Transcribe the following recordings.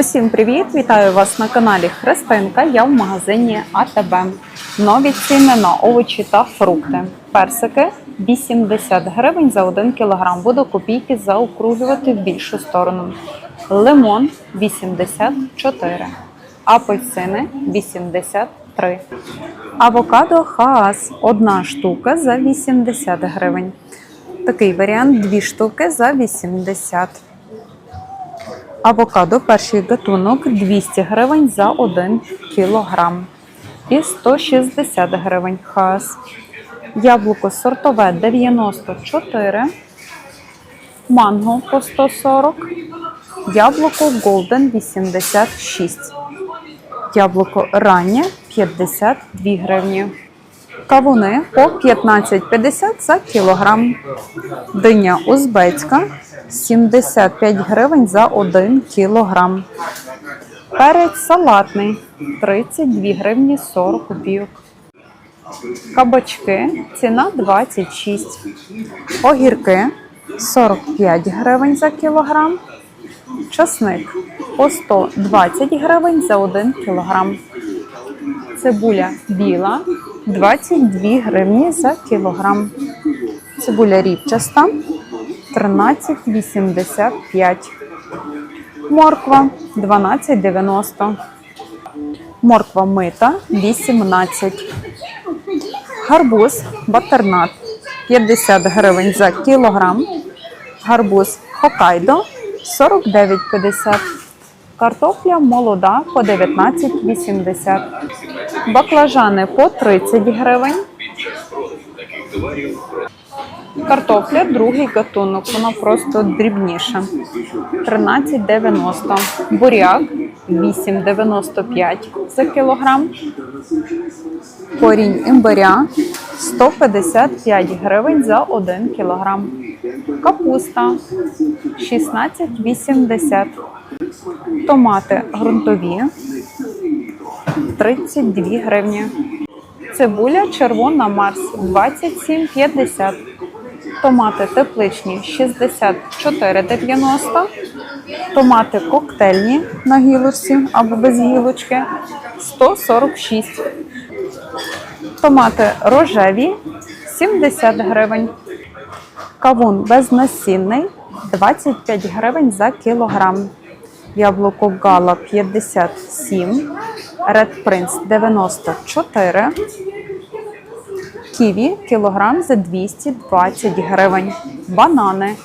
Усім привіт! Вітаю вас на каналі Христинка. Я в магазині АТБ. Нові ціни на овочі та фрукти. Персики 80 гривень за 1 кг. Буду копійки заокруглювати в більшу сторону. Лимон 84. Апельсини 83. Авокадо Хаас одна штука за 80 гривень. Такий варіант дві штуки за 80. Авокадо перший гатунок 200 гривень за 1 кілограм. І 160 гривень хас. Яблуко сортове 94. Манго по 140. Яблуко Golden 86. Яблуко раннє 52 гривні. Кавуни по 15,50 за кілограм. Диня узбецька 75 гривень за 1 кілограм. Перець салатний 32 гривні 40 копійок. Кабачки ціна 26. Огірки 45 гривень за кілограм. Часник по 120 гривень за 1 кілограм. Цибуля біла 22 гривні за кілограм. Цибуля ріпчаста 13,85. Морква 12,90. Морква мита 18. Гарбуз батернат 50 гривень за кілограм. Гарбуз Хокайдо 49,50. Картопля молода по 19,80. Баклажани по 30 гривень. Картопля другий гатунок, вона просто дрібніша. 13,90. Буряк 8,95 за кілограм. Корінь імбиря 155 гривень за 1 кілограм. Капуста 16,80. Томати ґрунтові 32 гривні. Цибуля червона Марс 27,50. Томати тепличні 64,90. Томати коктейльні на гілочці або без гілочки 146. Томати рожеві 70 гривень. Кавун безнасінний 25 гривень за кілограм. Яблуко Гала 57. Red Prince 94. Ківі кілограм за 220 гривень. Банани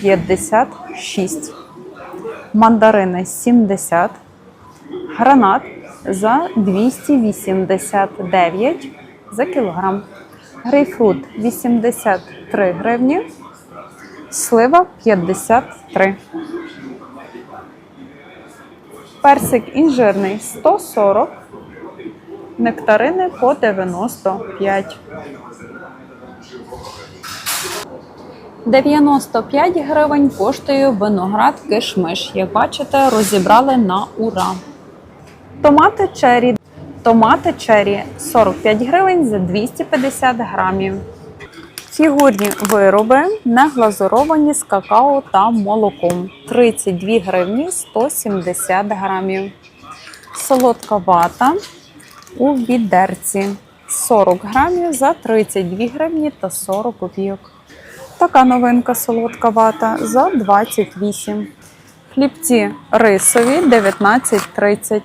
56. Мандарини 70. Гранат за 289 за кілограм. Грейпфрут 83 гривні. Слива 53. Персик інжирний 140. Нектарини по 95. 95 гривень коштує виноград кишмиш. Як бачите, розібрали на ура. Томати чері. Томати чері 45 гривень за 250 грамів. Фігурні вироби не глазуровані з какао та молоком 32 гривні 170 грамів. Солодка вата у відерці 40 грамів за 32 гривні та 40 копійок. Така новинка солодка вата за 28. Хлібці рисові 19,30.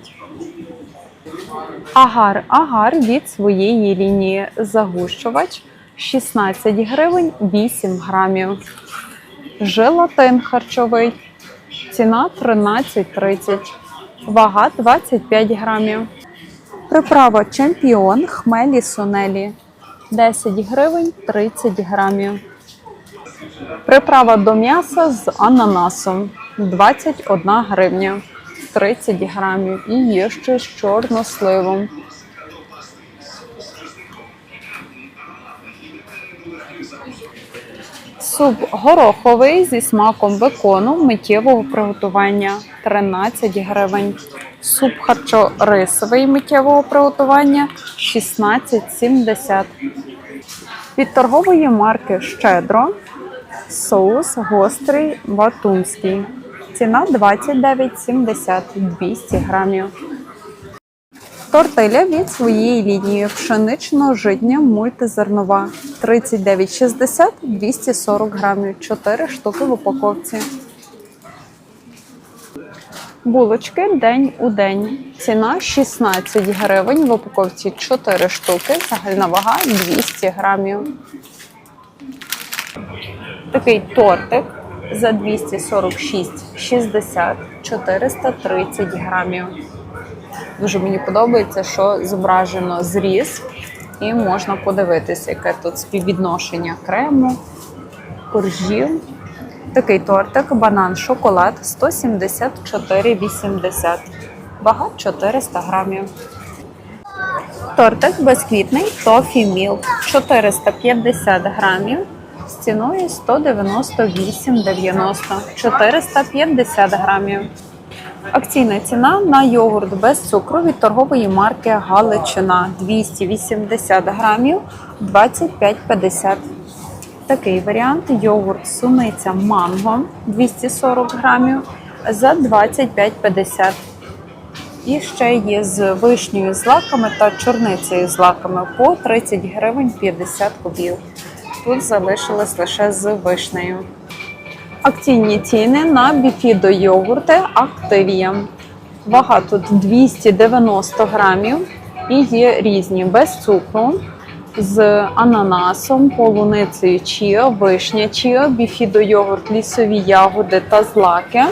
Агар агар від своєї лінії загущувач 16 гривень 8 грамів. Желатин харчовий. Ціна 13,30. Вага 25 грамів. Приправа чемпіон хмелі сунелі 10 гривень 30 грамів. Приправа до м'яса з ананасом 21 гривня 30 грамів. І є ще з чорносливом. Суп гороховий зі смаком бекону миттєвого приготування 13 гривень. Суп харчо-рисовий миттєвого приготування 16,70. Від торгової марки Щедро соус гострий батумський Ціна 29,70 200 грамів. Тортиля від своєї лінії пшенично-житня мультизернова 39,60 240 грамів, 4 штуки в упаковці. Булочки день у день. Ціна 16 гривень, в упаковці 4 штуки, загальна вага 200 грамів. Такий тортик за 246,60 430 грамів. Дуже мені подобається, що зображено зріз, і можна подивитися, яке тут співвідношення крему, коржів. Такий тортик, банан, шоколад 174,80. Вага 400 грамів. Тортик безквітний Тофі Мілк 450 грамів з ціною 198,90 450 грамів. Акційна ціна на йогурт без цукру від торгової марки Галичина 280 грамів 25,50. Такий варіант йогурт суниця манго 240 грамів за 25,50. І ще є з вишнею з лаками та чорницею з лаками по 30 гривень 50 кубів. Тут залишилось лише з вишнею. Акційні ціни на біфідо йогурти Активія. Вага тут 290 грамів і є різні без цукру, з ананасом, полуницею чіа, вишня чіа, біфідо йогурт, лісові ягоди та злаки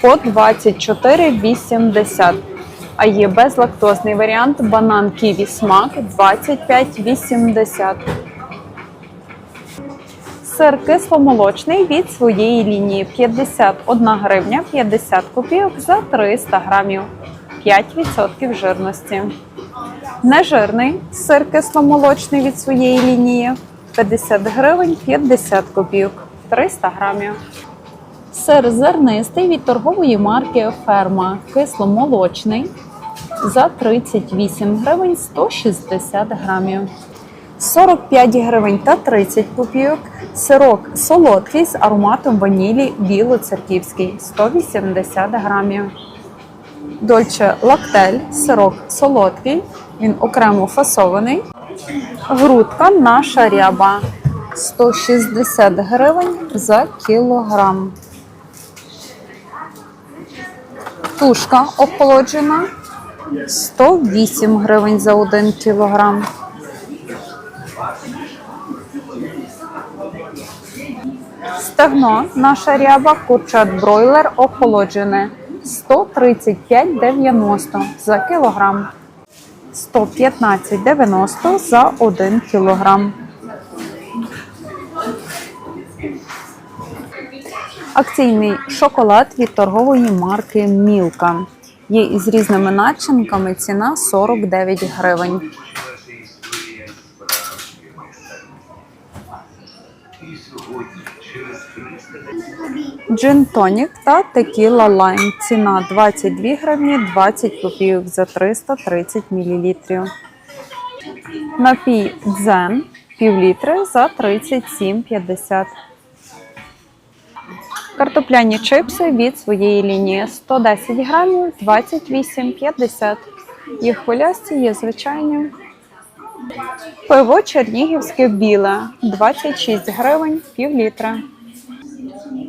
по 24,80. А є безлактозний варіант банан ківі смак 25,80. Сир кисломолочний від своєї лінії 51 гривня 50 копійок за 300 грамів, 5% жирності. Нежирний сир кисломолочний від своєї лінії 50 гривень 50 копійок, 300 грамів. Сир зернистий від торгової марки Ферма кисломолочний за 38 гривень 160 грамів. 45 гривень та 30 копійок. Сирок солодкий з ароматом ванілі білоцерківський 180 грамів. Дольче лактель, сирок солодкий, він окремо фасований. Грудка наша ряба 160 гривень за кілограм. Тушка охолоджена 108 гривень за 1 кілограм. Стегно наша ряба, курчат бройлер охолоджене 135,90 за кілограм. 115,90 за 1 кілограм. Акційний шоколад від торгової марки Мілка. Є із різними начинками. Ціна 49 гривень. Джин тонік та текіла лайм. Ціна 22 гривні 20 копійок за 330 мл. Напій дзен пів літри за 37,50. Картопляні чипси від своєї лінії 110 грамів 28,50. Їх хвилясті є звичайні. Пиво чернігівське біле 26 гривень пів літра.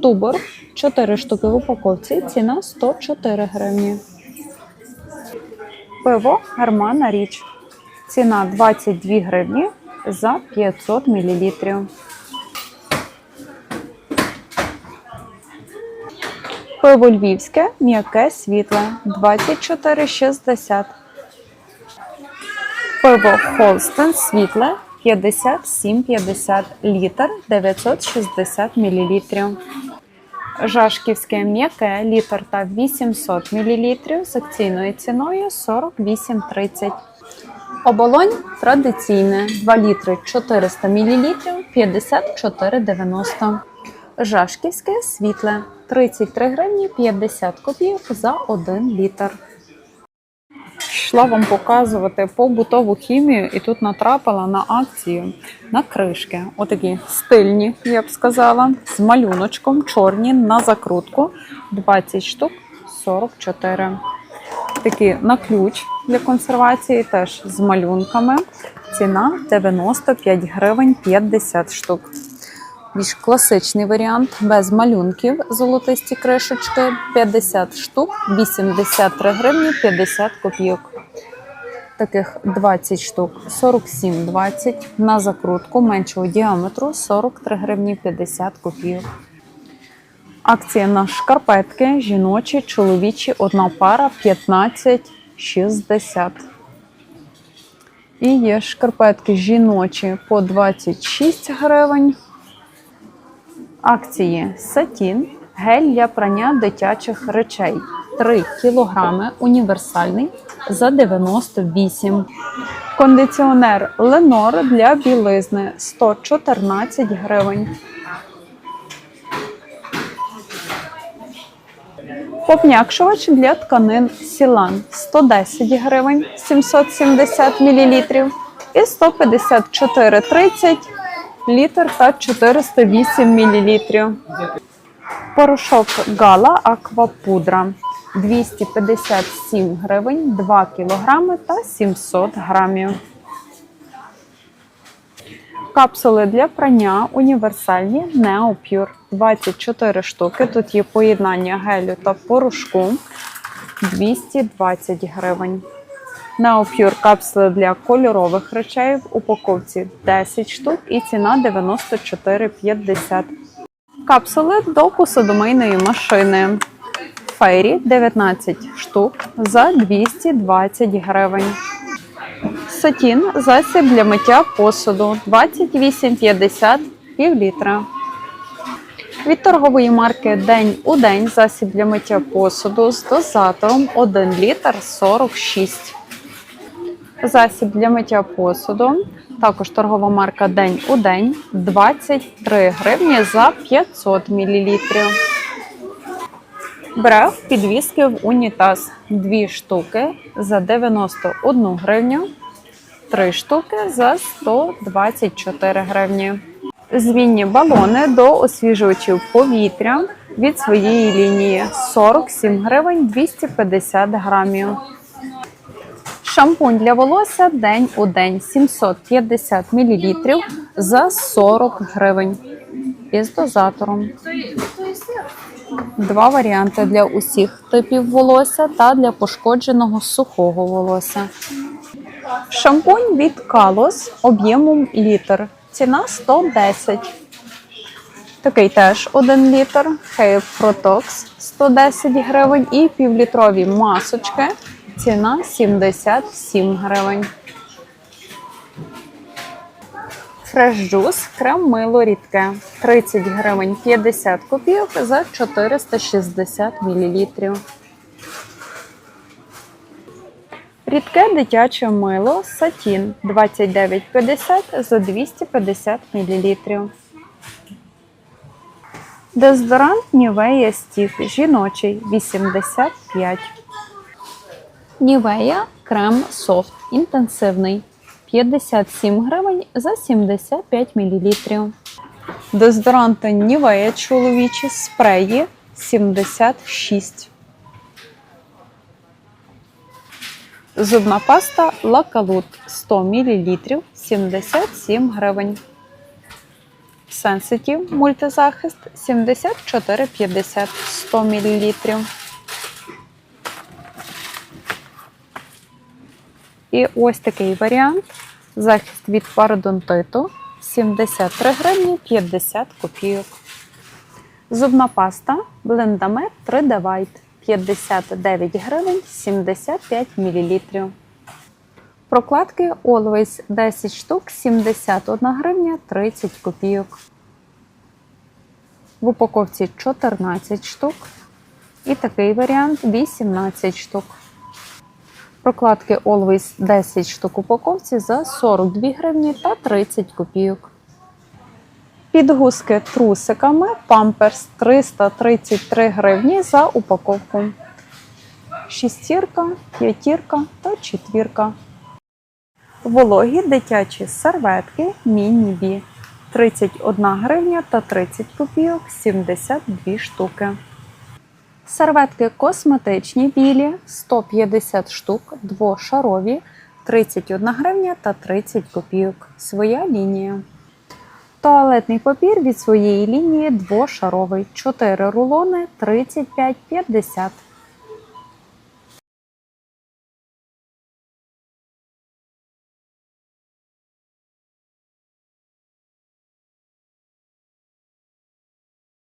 Тубор 4 штуки в упаковці. Ціна 104 гривні. Пиво Германа Річ. Ціна 22 гривні за 500 мл. Пиво львівське, м'яке світле 24,60. Пиво Холстен світле 57,50 літр 960 мл. Жашківське м'яке літр та 800 мл з акційною ціною 48,30. Оболонь традиційне 2 літри 400 мл 54,90. Жашківське світле 33 гривні 50 копійок за 1 літр. Пішла вам показувати побутову хімію і тут натрапила на акцію на кришки. Отакі стильні, я б сказала, з малюночком, чорні на закрутку. 20 штук 44. Такі на ключ для консервації, теж з малюнками. Ціна 95 гривень 50 штук. Більш класичний варіант без малюнків золотисті кришечки 50 штук, 83 гривні 50 копійок. Таких 20 штук 47,20 на закрутку меншого діаметру 43 гривні 50 копійок. Акція на шкарпетки жіночі, чоловічі, одна пара 15,60. І є шкарпетки жіночі по 26 гривень. Акції Сатін, гель для прання дитячих речей 3 кг універсальний за 98. Кондиціонер Ленор для білизни 114 гривень. Пом'якшувач для тканин Сілан 110 гривень 770 мл і 154,30 літр та 408 мл. Порошок Гала Аквапудра 257 гривень 2 кг та 700 грамів. Капсули для прання універсальні Neopure 24 штуки. Тут є поєднання гелю та порошку 220 гривень. Neopure капсули для кольорових речей в упаковці 10 штук і ціна 94,50. Капсули до посудомийної машини. Фейрі 19 штук за 220 гривень. Сатін засіб для миття посуду 28,50 пів літра. Від торгової марки День у день засіб для миття посуду з дозатором 1 літр 46. Засіб для миття посуду. Також торгова марка День у день 23 гривні за 500 мл. Брев підвіски в унітаз 2 штуки за 91 гривню. 3 штуки за 124 гривні. Звінні балони до освіжувачів повітря від своєї лінії 47 гривень 250 грамів. Шампунь для волосся день у день 750 мл за 40 гривень із дозатором. Два варіанти для усіх типів волосся та для пошкодженого сухого волосся. Шампунь від Калос об'ємом літр. Ціна 110. Такий теж 1 літр. Hair Protox 110 гривень і півлітрові масочки. Ціна 77 гривень. Fresh Juice крем мило рідке 30 гривень 50 копійок за 460 мл. Рідке дитяче мило Сатін 29,50 за 250 мл. Дезодорант Нівея Стік жіночий 85. Нівея крем софт інтенсивний 57 гривень за 75 мл. Дезодоранти Нівея чоловічі спреї 76. Зубна паста Лакалут 100 мл 77 гривень. Sensitive мультизахист 74,50 100 мл. І ось такий варіант. Захист від пародонтиту 73 гривні 50 копійок. Зубна паста Blendamет 3D White 59 гривень 75 мл. Прокладки Always 10 штук 71 гривня 30 копійок. В упаковці 14 штук. І такий варіант 18 штук. Прокладки Always 10 штук упаковці за 42 гривні та 30 копійок. Підгузки трусиками Pampers 333 гривні за упаковку. шістірка, п'ятірка та четвірка. Вологі дитячі серветки міні-бі 31 гривня та 30 копійок 72 штуки. Серветки косметичні білі 150 штук, двошарові 31 гривня та 30 копійок. Своя лінія. Туалетний папір від своєї лінії двошаровий 4 рулони 35-50.